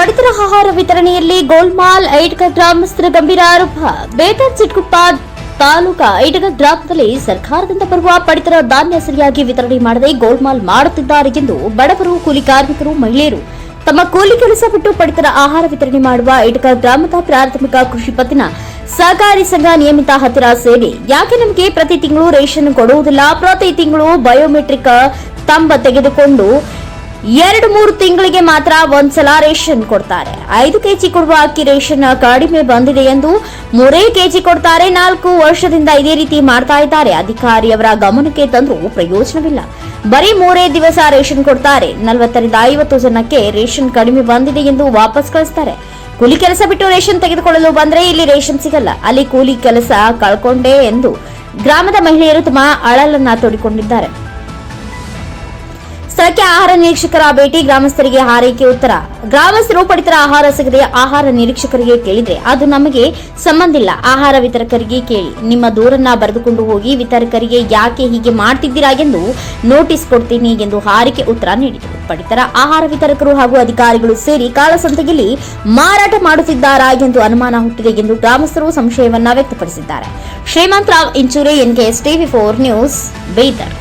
ಪಡಿತರ ಆಹಾರ ವಿತರಣೆಯಲ್ಲಿ ಗೋಲ್ಮಾಲ್ ಐಟಕ ಗ್ರಾಮಸ್ಥರ ಗಂಭೀರ ಆರೋಪ. ಬೇಟರ್ ಚಿಟ್ಕುಪ್ಪ ತಾಲೂಕಾ ಐಟಗ ಗ್ರಾಮದಲ್ಲಿ ಸರ್ಕಾರದಿಂದ ಬರುವ ಪಡಿತರ ಧಾನ್ಯ ಸರಿಯಾಗಿ ವಿತರಣೆ ಮಾಡದೆ ಗೋಲ್ಮಾಲ್ ಮಾಡುತ್ತಿದ್ದಾರೆ ಎಂದು ಬಡವರು, ಕೂಲಿ ಕಾರ್ಮಿಕರು, ಮಹಿಳೆಯರು ತಮ್ಮ ಕೂಲಿ ಕೆಲಸ ಬಿಟ್ಟು ಪಡಿತರ ಆಹಾರ ವಿತರಣೆ ಮಾಡುವ ಐಟಕ ಗ್ರಾಮದ ಪ್ರಾಥಮಿಕ ಕೃಷಿ ಪತ್ತಿನ ಸಹಕಾರಿ ಸಂಘ ನಿಯಮಿತ ಹತ್ತಿರ ಸೇರಿ, ಯಾಕೆ ನಮಗೆ ಪ್ರತಿ ತಿಂಗಳು ರೇಷನ್ ಕೊಡುವುದಿಲ್ಲ, ಪ್ರತಿ ತಿಂಗಳು ಬಯೋಮೆಟ್ರಿಕ್ ತಂಬ ತೆಗೆದುಕೊಂಡು ಎರಡು ಮೂರು ತಿಂಗಳಿಗೆ ಮಾತ್ರ ಒಂದ್ಸಲ ರೇಷನ್ ಕೊಡ್ತಾರೆ. ಐದು ಕೆಜಿ ಕೊಡುವ ಅಕ್ಕಿ ರೇಷನ್ ಕಡಿಮೆ ಬಂದಿದೆ ಎಂದು ಮೂರೇ ಕೆಜಿ ಕೊಡ್ತಾರೆ. ನಾಲ್ಕು ವರ್ಷದಿಂದ ಇದೇ ರೀತಿ ಮಾಡ್ತಾ ಇದ್ದಾರೆ. ಅಧಿಕಾರಿಯವರ ಗಮನಕ್ಕೆ ತಂದರೂ ಪ್ರಯೋಜನವಿಲ್ಲ. ಬರೀ ಮೂರೇ ದಿವಸ ರೇಷನ್ ಕೊಡ್ತಾರೆ. ನಲವತ್ತರಿಂದ ಐವತ್ತು ಜನಕ್ಕೆ ರೇಷನ್ ಕಡಿಮೆ ಬಂದಿದೆ ಎಂದು ವಾಪಸ್ ಕಳಿಸ್ತಾರೆ. ಕೂಲಿ ಕೆಲಸ ಬಿಟ್ಟು ರೇಷನ್ ತೆಗೆದುಕೊಳ್ಳಲು ಬಂದ್ರೆ ಇಲ್ಲಿ ರೇಷನ್ ಸಿಗಲ್ಲ. ಅಲ್ಲಿ ಕೂಲಿ ಕೆಲಸ ಕಳ್ಕೊಂಡೆ ಎಂದು ಗ್ರಾಮದ ಮಹಿಳೆಯರು ತಮ್ಮ ಅಳಲನ್ನ ತೋಡಿಕೊಂಡಿದ್ದಾರೆ. ಸ್ಥಳಕ್ಕೆ ಆಹಾರ ನಿರೀಕ್ಷಕರ ಭೇಟಿ, ಗ್ರಾಮಸ್ಥರಿಗೆ ಹಾರೈಕೆ ಉತ್ತರ. ಗ್ರಾಮಸ್ಥರು ಪಡಿತರ ಆಹಾರ ಸಿಗದೆ ಆಹಾರ ನಿರೀಕ್ಷಕರಿಗೆ ಕೇಳಿದ್ರೆ ಅದು ನಮಗೆ ಸಂಬಂಧಿಲ್ಲ ಆಹಾರ ವಿತರಕರಿಗೆ ಕೇಳಿ. ನಿಮ್ಮ ದೂರನ್ನ ಬರೆದುಕೊಂಡು ಹೋಗಿ ವಿತರಕರಿಗೆ ಯಾಕೆ ಹೀಗೆ ಮಾಡ್ತಿದ್ದೀರಾ ಎಂದು ನೋಟಿಸ್ ಕೊಡ್ತೀನಿ ಎಂದು ಹಾರಿಕೆ ಉತ್ತರ ನೀಡಿದರು. ಪಡಿತರ ಆಹಾರ ವಿತರಕರು ಹಾಗೂ ಅಧಿಕಾರಿಗಳು ಸೇರಿ ಕಾಳಸಂತೆಯಲ್ಲಿ ಮಾರಾಟ ಮಾಡುತ್ತಿದ್ದಾರಾ ಎಂದು ಅನುಮಾನ ಹುಟ್ಟಿದೆ ಎಂದು ಗ್ರಾಮಸ್ಥರು ಸಂಶಯವನ್ನ ವ್ಯಕ್ತಪಡಿಸಿದ್ದಾರೆ. Shrimant Rao Inchure, NKS TV four news, Bidar.